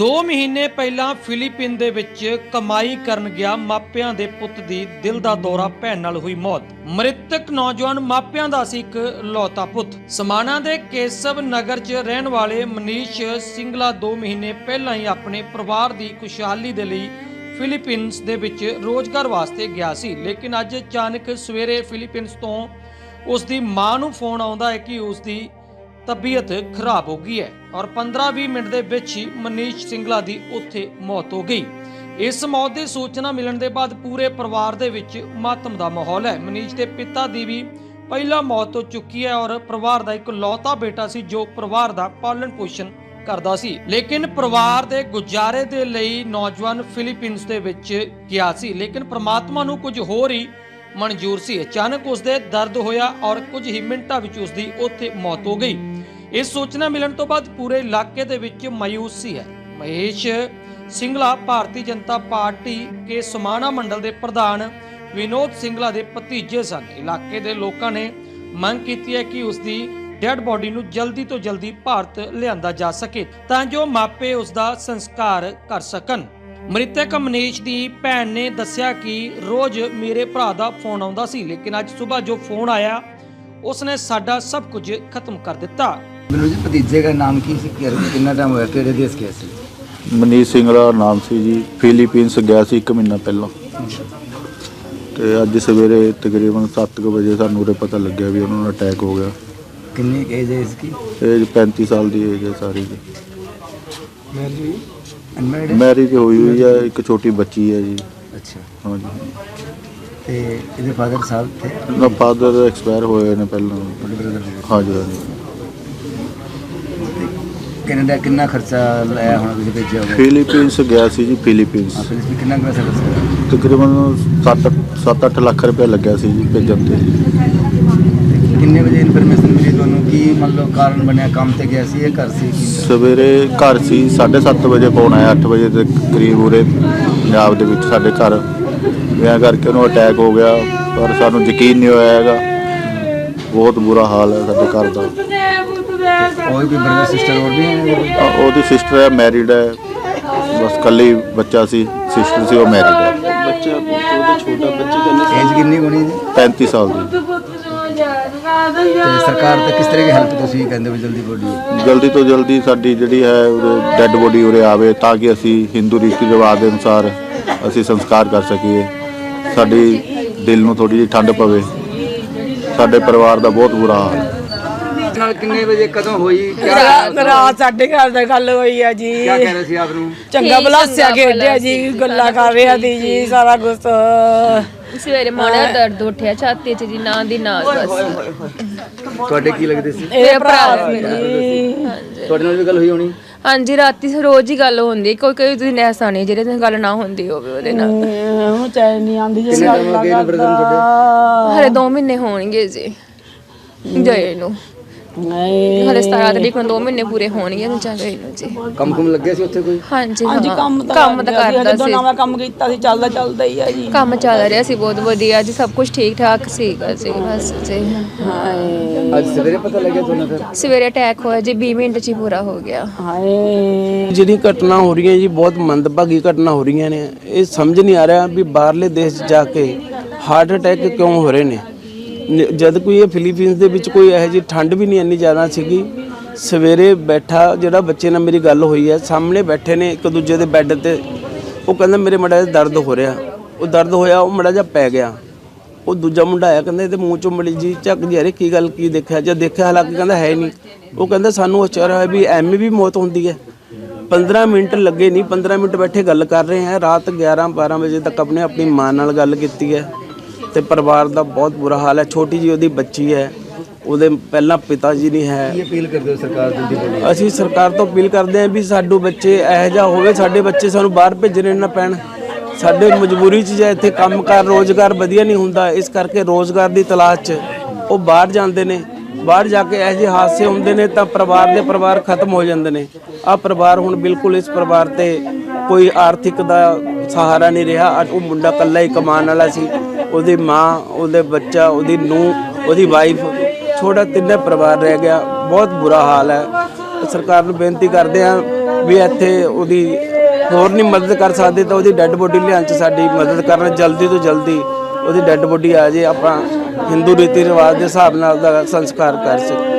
2 ਮਹੀਨੇ ਪਹਿਲਾਂ ਫਿਲੀਪੀਨ ਦੇ ਵਿੱਚ ਕਮਾਈ ਕਰਨ ਗਿਆ ਮਾਪਿਆਂ ਦੇ ਪੁੱਤ ਦੀ ਦਿਲ ਦਾ ਦੌਰਾ ਪੈਣ ਨਾਲ ਹੋਈ ਮੌਤ। ਮ੍ਰਿਤਕ ਨੌਜਵਾਨ ਮਾਪਿਆਂ ਦਾ ਸੀ ਇੱਕ ਲੌਤਾ ਪੁੱਤ। ਸਮਾਣਾ ਦੇ ਕੇਸਵ ਨਗਰ 'ਚ ਰਹਿਣ ਵਾਲੇ ਮਨੀਸ਼ ਸਿੰਗਲਾ 2 ਮਹੀਨੇ ਪਹਿਲਾਂ ਹੀ ਆਪਣੇ ਪਰਿਵਾਰ ਦੀ ਖੁਸ਼ਹਾਲੀ ਦੇ ਲਈ ਫਿਲੀਪੀਨਸ ਦੇ ਵਿੱਚ ਰੋਜ਼ਗਾਰ ਵਾਸਤੇ ਗਿਆ ਸੀ। ਲੇਕਿਨ ਅੱਜ ਅਚਾਨਕ ਸਵੇਰੇ ਫਿਲੀਪੀਨਸ ਤੋਂ ਉਸ ਦੀ ਮਾਂ ਨੂੰ ਫੋਨ ਆਉਂਦਾ ਹੈ ਕਿ ਉਸ ਦੀ ਤਬੀਅਤ ਖਰਾਬ ਹੋ ਗਈ ਹੈ ਔਰ 15-20 ਮਿੰਟ ਦੇ ਵਿੱਚ ਹੀ ਮਨੀਸ਼ ਸਿੰਗਲਾ ਦੀ ਉੱਥੇ ਮੌਤ ਹੋ ਗਈ। ਇਸ ਮੌਤ ਦੀ ਸੂਚਨਾ ਮਿਲਣ ਦੇ ਬਾਅਦ ਪੂਰੇ ਪਰਿਵਾਰ ਦੇ ਵਿੱਚ ਮਾਤਮ ਦਾ ਮਾਹੌਲ ਹੈ। ਮਨੀਸ਼ ਦੇ ਪਿਤਾ ਦੀ ਵੀ ਪਹਿਲਾ ਮੌਤ ਹੋ ਚੁੱਕੀ ਹੈ ਔਰ ਪਰਿਵਾਰ ਦਾ ਇੱਕ ਲੌਤਾ ਬੇਟਾ ਸੀ ਜੋ ਪਰਿਵਾਰ ਦਾ ਪਾਲਣ ਪੋਸ਼ਣ ਕਰਦਾ ਸੀ। ਲੇਕਿਨ ਪਰਿਵਾਰ ਦੇ ਗੁਜ਼ਾਰੇ ਦੇ ਲਈ ਨੌਜਵਾਨ ਫਿਲੀਪੀਨਸ ਦੇ ਵਿੱਚ ਗਿਆ ਸੀ। ਲੇਕਿਨ ਪ੍ਰਮਾਤਮਾ ਨੂੰ ਕੁਝ ਹੋਰ ਹੀ ਮਨਜ਼ੂਰ ਸੀ। ਅਚਾਨਕ ਉਸ ਦੇ ਦਰਦ ਹੋਇਆ ਔਰ ਕੁਝ ਹੀ ਮਿੰਟਾਂ ਵਿੱਚ ਉਸ ਦੀ ਉੱਥੇ ਮੌਤ ਹੋ ਗਈ। ਇਸ ਸੂਚਨਾ ਮਿਲਣ ਤੋਂ ਬਾਅਦ ਪੂਰੇ ਇਲਾਕੇ ਦੇ ਵਿੱਚ ਮਾਯੂਸੀ ਹੈ। ਮਹੇਸ਼ ਸਿੰਗਲਾ ਭਾਰਤੀ ਜਨਤਾ ਪਾਰਟੀ ਕੇ ਸਮਾਣਾ ਮੰਡਲ ਦੇ ਪ੍ਰਧਾਨ ਵਿਨੋਦ ਸਿੰਗਲਾ ਦੇ ਭਤੀਜੇ ਸਨ। ਇਲਾਕੇ ਦੇ ਲੋਕਾਂ ਨੇ ਮੰਗ ਕੀਤੀ ਹੈ ਕਿ ਉਸ ਦੀ ਡੈੱਡ ਬੋਡੀ ਨੂੰ ਜਲਦੀ ਤੋਂ ਜਲਦੀ ਭਾਰਤ ਲਿਆਂਦਾ ਜਾ ਸਕੇ ਤਾਂ ਜੋ ਮਾਪੇ ਉਸ ਦਾ ਸੰਸਕਾਰ ਕਰ ਸਕਣ। ਮ੍ਰਿਤਕ ਮਨੀਸ਼ ਦੀ ਭੈਣ ਨੇ ਦੱਸਿਆ ਕਿ ਰੋਜ਼ ਮੇਰੇ ਭਰਾ ਦਾ ਫੋਨ ਆਉਂਦਾ ਸੀ, ਲੇਕਿਨ ਅੱਜ ਸਵੇਰ ਜੋ ਫੋਨ ਆਇਆ, ਉਸਨੇ ਸਾਡਾ ਸਭ ਕੁਝ ਖਤਮ ਕਰ ਦਿੱਤਾ। ਮੈਨੂੰ ਜੀ ਭਤੀਜੇ ਦਾ ਨਾਮ ਕੀ ਸੀ? ਕਿੰਨਾ ਟਾਈਮ ਹੋਇਆ? ਕਿਹੜੇ ਦੇਸ਼ ਗਿਆ ਸੀ? ਮਨੀਸ਼ ਸਿੰਘ ਦਾ ਨਾਮ ਸੀ ਜੀ। ਫਿਲੀਪੀਨਸ ਗਿਆ ਸੀ 1 ਮਹੀਨਾ ਪਹਿਲਾਂ। ਤੇ ਅੱਜ ਸਵੇਰੇ ਤਕਰੀਬਨ 7:00 ਵਜੇ ਸਾਨੂੰ ਉਰੇ ਪਤਾ ਲੱਗਿਆ ਵੀ ਉਹਨਾਂ ਨੂੰ ਅਟੈਕ ਹੋ ਗਿਆ। ਕਿੰਨੀ ਏਜ ਹੈ ਇਸकी ਏਜ 35 ਸਾਲ ਦੀ ਏਜ ਹੈ ਸਾਰੀ ਦੀ। ਅਨਮੈਰਿਡ ਮੈਰਿਜ ਹੋਈ ਹੋਈ ਹੈ ਇੱਕ ਛੋਟੀ ਬੱਚੀ ਹੈ ਜੀ। ਅੱਛਾ। ਹਾਂਜੀ। ਤੇ ਇਹਦੇ ਫਾਦਰ ਸਾਹਿਬ ਉਹਨਾਂ ਫਾਦਰ ਐਕਸਪਾਇਰ ਹੋਏ ਨੇ ਪਹਿਲਾਂ। ਹਾਂਜੀ ਹਾਂਜੀ। ਕੈਨੇਡਾ ਕਿੰਨਾ ਖਰਚਾ ਲਾਇਆ ਹੋਣਾ ਤੁਸੀਂ ਭੇਜਿਆ ਹੋਵੇ ਫਿਲੀਪੀਨਸ ਗਿਆ ਸੀ ਜੀ ਫਿਲੀਪੀਨਸ। ਆਪੇ ਇਸ ਕਿੰਨਾ ਪੈਸਾ ਖਰਚਾ ਤਕਰੀਬਨ 7-8 ਲੱਖ ਰੁਪਏ ਲੱਗਿਆ ਸੀ ਜੀ ਭੇਜਣ ਤੇ। ਕਿੰਨੇ ਵਜੇ ਇਨਫੋਰਮੇਸ਼ਨ ਮਿਲੀ ਤੁਹਾਨੂੰ ਕੀ ਮੰਨ ਲਓ ਕਾਰਨ ਬਣਿਆ ਕੰਮ ਤੇ ਗਿਆ ਸੀ ਇਹ ਘਰ ਸੀ ਕੀ ਸੀ? ਸਵੇਰੇ ਘਰ ਸੀ 7:30 ਵਜੇ ਫੋਨ ਆਇਆ 8 ਵਜੇ ਦੇ ਕਰੀਬ ਉਰੇ ਪੰਜਾਬ ਦੇ ਵਿੱਚ ਸਾਡੇ ਘਰ। ਵਿਆਹ ਕਰਕੇ ਉਹਨੂੰ ਅਟੈਕ ਹੋ ਗਿਆ ਪਰ ਸਾਨੂੰ ਯਕੀਨ ਨਹੀਂ ਹੋਇਆ ਹੈਗਾ। ਬਹੁਤ ਬੁਰਾ ਹਾਲ ਹੈ ਸਾਡੇ ਘਰ ਦਾ। ਕੋਈ ਵੀ ਬ੍ਰਦਰ ਸਿਸਟਰ ਹੋਰ ਵੀ ਹੈ ਅ- ਉਹਦੀ ਸਿਸਟਰ ਹੈ ਮੈਰਿਡ ਹੈ। ਬਸ ਇਕੱਲੀ ਬੱਚਾ ਸੀ ਸਿਸਟਰ ਸੀ ਉਹ ਮੈਰਿਡ ਹੈ। ਬੱਚਾ ਉਹਦਾ ਛੋਟਾ ਬੱਚਾ ਏਜ ਕਿੰਨੀ ਹੋਣੀ ਜੀ? 35 ਸਾਲ ਦੀ। ਤੇ ਸਰਕਾਰ ਤੇ ਕਿਸ ਤਰ੍ਹਾਂ ਦੀ ਹੈਲਪ ਤੁਸੀਂ ਕਹਿੰਦੇ ਹੋ ਵੀ ਜਲਦੀ ਬੋਡੀ ਜਲਦੀ ਤੋਂ ਜਲਦੀ ਸਾਡੀ ਜਿਹੜੀ ਹੈ ਡੈੱਡ ਬੋਡੀ ਉਰੇ ਆਵੇ ਤਾਂ ਕਿ ਅਸੀਂ ਹਿੰਦੂ ਰੀਤੀ ਰਿਵਾਜ ਦੇ ਅਨੁਸਾਰ ਅਸੀਂ ਸੰਸਕਾਰ ਕਰ ਸਕੀਏ। ਸਾਡੀ ਦਿਲ ਨੂੰ ਥੋੜੀ ਜਿਹੀ ਠੰਡ ਪਵੇ। ਸਾਡੇ ਪਰਿਵਾਰ ਦਾ ਬਹੁਤ ਬੁਰਾ ਹਾਲ। ਹੈ ਨਾਲ ਕਿੰਨੇ ਵਜੇ ਕਦੋਂ ਹੋਈ? ਕਿਆ ਰਾਤ ਰਾਤ ਸਾਡੇ ਘਰ ਦਾ ਗੱਲ ਹੋਈ ਆ ਜੀ। ਕਿਆ ਕਹਿ ਰਹੇ ਸੀ ਆਪ ਨੂੰ? ਚੰਗਾ ਬਲਾਸਿਆ ਖੇਡਿਆ ਜੀ ਗੱਲਾਂ ਕਰ ਰਿਹਾ ਸੀ ਜੀ ਸਾਰਾ ਕੁਝ ਸਵੇਰੇ ਮਾੜਾ ਦਰਦ ਉੱਠਿਆ ਛਾਤੀ 'ਚ ਜੀ ਨਾਂ ਦੀ ਨਾਂ ਬਸ। ਤੁਹਾਡੇ ਕੀ ਲੱਗਦੇ ਸੀ? ਇਹ ਭਰਾ ਸੀ ਜੀ। ਤੁਹਾਡੇ ਨਾਲ ਵੀ ਗੱਲ ਹੋਈ ਹੋਣੀ? ਹਾਂਜੀ ਰਾਤੀ ਰੋਜ਼ ਹੀ ਗੱਲ ਹੁੰਦੀ ਕੋਈ ਕੋਈ ਦਿਨ ਐਸਾ ਨਹੀਂ ਜਿਹੜੇ ਦਿਨ ਗੱਲ ਨਾ ਹੁੰਦੀ ਹੋਵੇ ਉਹਦੇ ਨਾਲ। ਉਹ ਚੈਨ ਨਹੀਂ ਆਂਦੀ ਜੀ ਕਿੰਨੇ ਟਾਈਮ ਹੋ ਗਏ ਨੇ ਬ੍ਰਦਰ ਤੁਹਾਡੇ? ਹਲੇ 2 ਮਹੀਨੇ ਹੋਣਗੇ ਜੀ। ਗਏ ਨੂੰ। ਹਲੇ 17 ਤਰੀਕ ਨੂੰ 2 ਮਹੀਨੇ ਪੂਰੇ ਹੋਣਗੇ ਨੂੰ ਗਏ ਨੂੰ ਜੀ। ਕੰਮ ਕੁਮ ਲੱਗਿਆ ਸੀ ਉੱਥੇ ਕੋਈ? ਹਾਂਜੀ ਹਾਂਜੀ ਹਾਂ। ਕੰਮ ਤਾਂ ਕੰਮ ਤਾਂ ਕਰਦਾ ਜਦੋਂ ਸੀ। ਨਵਾਂ ਕੰਮ ਕੀਤਾ ਸੀ ਚੱਲਦਾ ਚੱਲਦਾ ਹੀ ਆ ਜੀ। ਕੰਮ ਚੱਲ ਰਿਹਾ ਸੀ ਬਹੁਤ ਵਧੀਆ ਜੀ ਸਭ ਕੁਝ ਠੀਕ ਠਾਕ ਸੀਗਾ ਜੀ ਬਸ ਜੀ। ਹਾਏ। ਅੱਜ ਸਵੇਰੇ ਪਤਾ ਲੱਗਿਆ ਤੁਹਾਨੂੰ ਫਿਰ? ਸਵੇਰੇ ਅਟੈਕ ਹੋਇਆ ਜੀ 20 ਮਿੰਟ 'ਚ ਹੀ ਪੂਰਾ ਹੋ ਗਿਆ। ਹਾਏ। ਜਿਹੜੀ ਘਟਨਾ ਹੋ ਰਹੀਆਂ ਜੀ ਬਹੁਤ ਮੰਦਭਾਗੀ ਘਟਨਾ ਹੋ ਰਹੀਆਂ ਨੇ। ਇਹ ਸਮਝ ਨਹੀਂ ਆ ਰਿਹਾ ਵੀ ਬਾਹਰਲੇ ਦੇਸ਼ 'ਚ ਜਾ ਕੇ ਹਾਰਟ ਅਟੈਕ ਕਿਉਂ ਹੋ ਰਹੇ ਨ- ਜਦ ਕੋਈ ਇਹ ਫਿਲੀਪੀਨਸ ਦੇ ਵਿੱਚ ਕੋਈ ਇਹੋ ਜਿਹੀ ਠੰਡ ਵੀ ਨਹੀਂ ਇੰਨੀ ਜ਼ਿਆਦਾ ਸੀਗੀ, ਸਵੇਰੇ ਬੈਠਾ, ਜਿਹੜਾ ਬੱਚੇ ਨਾਲ ਮੇਰੀ ਗੱਲ ਹੋਈ ਹੈ, ਸਾਹਮਣੇ ਬੈਠੇ ਨੇ ਇੱਕ ਦੂਜੇ ਦੇ ਬੈੱਡ ਤੇ, ਉਹ ਕਹਿੰਦਾ ਮੇਰੇ ਮੜਾ ਜਿਹਾ ਦਰਦ ਹੋ ਰਿਹਾ। ਉਹ ਦਰਦ ਹੋਇਆ, ਉਹ ਮੜਾ ਜਿਹਾ ਪੈ ਗਿਆ। ਉਹ ਦੂਜਾ ਮੁੰਡਾ ਆਇਆ, ਕਹਿੰਦਾ ਇਹਦੇ ਮੂੰਹ ਚੋਂ ਮੜੀ ਜੀ ਝੱਕ ਜੀ ਅਰੇ ਕੀ ਗੱਲ, ਕੀ ਦੇਖਿਆ? ਜਦ ਦੇਖਿਆ, ਹਾਲਾਂਕਿ ਕਹਿੰਦਾ ਹੈ ਨਹੀਂ। ਉਹ ਕਹਿੰਦਾ ਸਾਨੂੰ ਅਚਾਰ ਹੋਇਆ ਵੀ ਐਵੇਂ ਵੀ ਮੌਤ ਹੁੰਦੀ ਹੈ। 15 ਮਿੰਟ ਲੱਗੇ ਨਹੀਂ 15 ਮਿੰਟ ਬੈਠੇ ਗੱਲ ਕਰ ਰਹੇ ਹਾਂ। ਰਾਤ 11 12 ਵਜੇ ਤੱਕ ਆਪਣੇ, ਆਪਣੀ ਮਾਂ ਨਾਲ ਗੱਲ ਕੀਤੀ ਹੈ। ਤੇ ਪਰਿਵਾਰ ਦਾ ਬਹੁਤ ਬੁਰਾ ਹਾਲ ਹੈ। ਛੋਟੀ ਜੀ ਉਹਦੀ ਬੱਚੀ ਹੈ। ਉਹਦੇ ਪਹਿਲਾਂ ਪਿਤਾ ਜੀ ਨਹੀਂ ਹੈ। ਅਪੀਲ ਕਰਦੇ ਹੋ ਸਰਕਾਰ ਜਲਦੀ ਬੋਡੀ ਅਸੀਂ ਸਰਕਾਰ ਤੋਂ ਅਪੀਲ ਕਰਦੇ ਹਾਂ ਵੀ ਸਾਡੇ ਬੱਚੇ ਇਹੋ ਜਿਹਾ ਹੋਵੇ ਸਾਡੇ ਬੱਚੇ ਸਾਨੂੰ ਬਾਹਰ ਭੇਜਣੇ ਨਾ ਪੈਣ। ਸਾਡੇ ਮਜਬੂਰੀ 'ਚ ਜਾਂ ਇੱਥੇ ਕੰਮਕਾਰ ਰੋਜ਼ਗਾਰ ਵਧੀਆ ਨਹੀਂ ਹੁੰਦਾ। ਇਸ ਕਰਕੇ ਰੋਜ਼ਗਾਰ ਦੀ ਤਲਾਸ਼ 'ਚ ਉਹ ਬਾਹਰ ਜਾਂਦੇ ਨੇ। ਬਾਹਰ ਜਾ ਕੇ ਇਹੋ ਜਿਹੇ ਹਾਦਸੇ ਹੁੰਦੇ ਨੇ ਤਾਂ ਪਰਿਵਾਰ ਦੇ ਪਰਿਵਾਰ ਖਤਮ ਹੋ ਜਾਂਦੇ ਨੇ। ਆ ਪਰਿਵਾਰ ਹੁਣ ਬਿਲਕੁਲ ਇਸ ਪਰਿਵਾਰ ਤੇ ਕੋਈ ਆਰਥਿਕ ਦਾ ਸਹਾਰਾ ਨਹੀਂ ਰਿਹਾ। ਅੱਜ ਉਹ ਮੁੰਡਾ ਇਕੱਲਾ ਹੀ ਕਮਾਉਣ ਵਾਲਾ ਸੀ। ਉਹਦੀ ਮਾਂ, ਉਹਦੇ ਬੱਚਾ, ਉਹਦੀ ਨੂੰਹ, ਉਹਦੀ ਵਾਈਫ ਛੋਟਾ ਤਿੰਨੇ ਪਰਿਵਾਰ ਰਹਿ ਗਿਆ। ਬਹੁਤ ਬੁਰਾ ਹਾਲ ਹੈ। ਸਰਕਾਰ ਨੂੰ ਬੇਨਤੀ ਕਰਦੇ ਹਾਂ ਵੀ ਇੱਥੇ ਉਹਦੀ ਹੋਰ ਨਹੀਂ ਮਦਦ ਕਰ ਸਕਦੇ ਤਾਂ ਉਹਦੀ ਡੈੱਡ ਬੋਡੀ ਲਿਆਉਣ ਚ ਸਾਡੀ ਮਦਦ ਕਰਨ, ਜਲਦੀ ਤੋਂ ਜਲਦੀ ਉਹਦੀ ਡੈੱਡ ਬੋਡੀ ਆ ਜੇ ਆਪਾਂ ਹਿੰਦੂ ਰੀਤੀ ਰਿਵਾਜ ਦੇ ਹਿਸਾਬ ਨਾਲ ਦਾ ਸੰਸਕਾਰ ਕਰ ਸਕੀਏ।